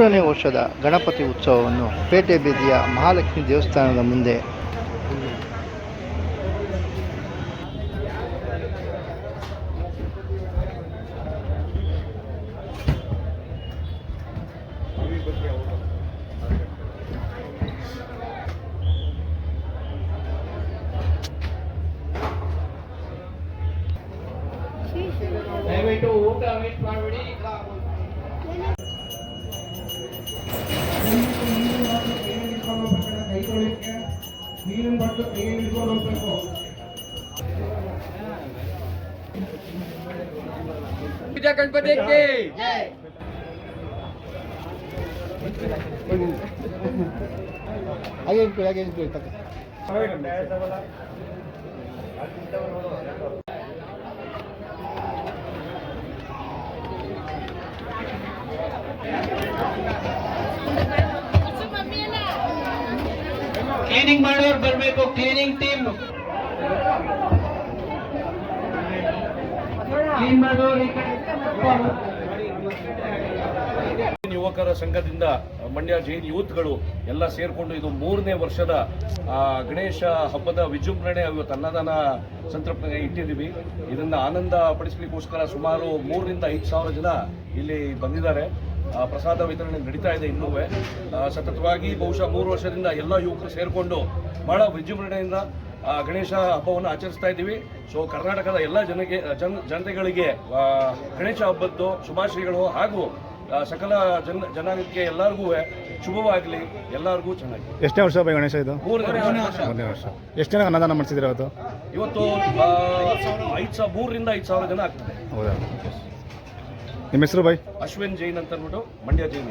ಮೂರನೇ ವರ್ಷದ ಗಣಪತಿ ಉತ್ಸವವನ್ನು ಪೇಟೆ ಬೀದಿಯ ಮಹಾಲಕ್ಷ್ಮಿ ದೇವಸ್ಥಾನದ ಮುಂದೆ. ದಯವಿಟ್ಟು ಊಟ ವೇಸ್ಟ್ ಮಾಡಬೇಡಿ. ನೀರಿನ ಬಟ್ಟು ಕೈಯಲ್ಲಿ ಹಿಡ್ಕೊಂಡು ಹೋಗ್ಬೇಕು ಗಣಪತಿ ಹಾಗೆ ಹಾಗೆ ಇಟ್ಕೊಳ್ಳಿ, ಕ್ಲೀನಿಂಗ್ ಮಾಡೋರು ಬರಬೇಕು ಕ್ಲೀನಿಂಗ್ ಟೀಮ್ ಯುವಕರ ಸಂಘದಿಂದ ಮಂಡ್ಯ ಜೈನ್ ಯೂತ್ಗಳು ಎಲ್ಲ ಸೇರಿಕೊಂಡು ಇದು ಮೂರನೇ ವರ್ಷದ ಗಣೇಶ ಹಬ್ಬದ ವಿಜೃಂಭಣೆ ಇವತ್ತು ಅನ್ನದಾನ ಸಂತೃಪ್ತಿಗೆ ಇಟ್ಟಿದ್ದೀವಿ. ಇದನ್ನ ಆನಂದ ಪಡಿಸ್ಲಿಕ್ಕೋಸ್ಕರ ಸುಮಾರು ಮೂರರಿಂದ ಐದು ಸಾವಿರ ಜನ ಇಲ್ಲಿ ಬಂದಿದ್ದಾರೆ. ಪ್ರಸಾದ ವಿತರಣೆ ನಡೀತಾ ಇದೆ ಇನ್ನೂ. ಸತತವಾಗಿ ಬಹುಶಃ ಮೂರು ವರ್ಷದಿಂದ ಎಲ್ಲ ಯುವಕರು ಸೇರಿಕೊಂಡು ಬಹಳ ವಿಜೃಂಭಣೆಯಿಂದ ಗಣೇಶ ಹಬ್ಬವನ್ನು ಆಚರಿಸ್ತಾ ಇದ್ದೀವಿ. ಸೊ ಕರ್ನಾಟಕದ ಎಲ್ಲ ಜನಗೆ ಜನ ಜನತೆಗಳಿಗೆ ಗಣೇಶ ಹಬ್ಬದ್ದು ಶುಭಾಶಯಗಳು ಹಾಗೂ ಸಕಲ ಜನ ಜನಾಂಗಕ್ಕೆ ಎಲ್ಲರಿಗೂ ಶುಭವಾಗಲಿ. ಎಲ್ಲರಿಗೂ ಚೆನ್ನಾಗಿ. ಎಷ್ಟನೇ ವರ್ಷ ಗಣೇಶ ಇದು? ಮೂರನೇ ವರ್ಷ. ಮೂರನೇ ವರ್ಷ. ಎಷ್ಟು ಜನ ಅನ್ನದಾನ ಮಾಡಿಸಿದ್ರೆ ಅವತ್ತು? ಇವತ್ತು ಐದು ಸಾವಿರ ಮೂರರಿಂದ ಐದು ಸಾವಿರ ಜನ ಆಗ್ತದೆ. ಹೌದಾ? ನಿಮ್ಮ ಹೆಸರು ಬೈ ಅಶ್ವಿನ್ ಜೈನ್ ಅಂತ ಅಂದ್ಬಿಟ್ಟು ಮಂಡ್ಯ ಜೈನ್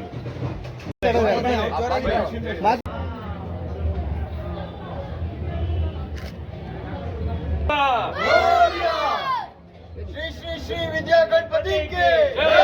ಶ್ರೀ ಶ್ರೀ ಶ್ರೀ ವಿದ್ಯಾ ಗಣಪತಿಗೆ ಗಣಪತಿ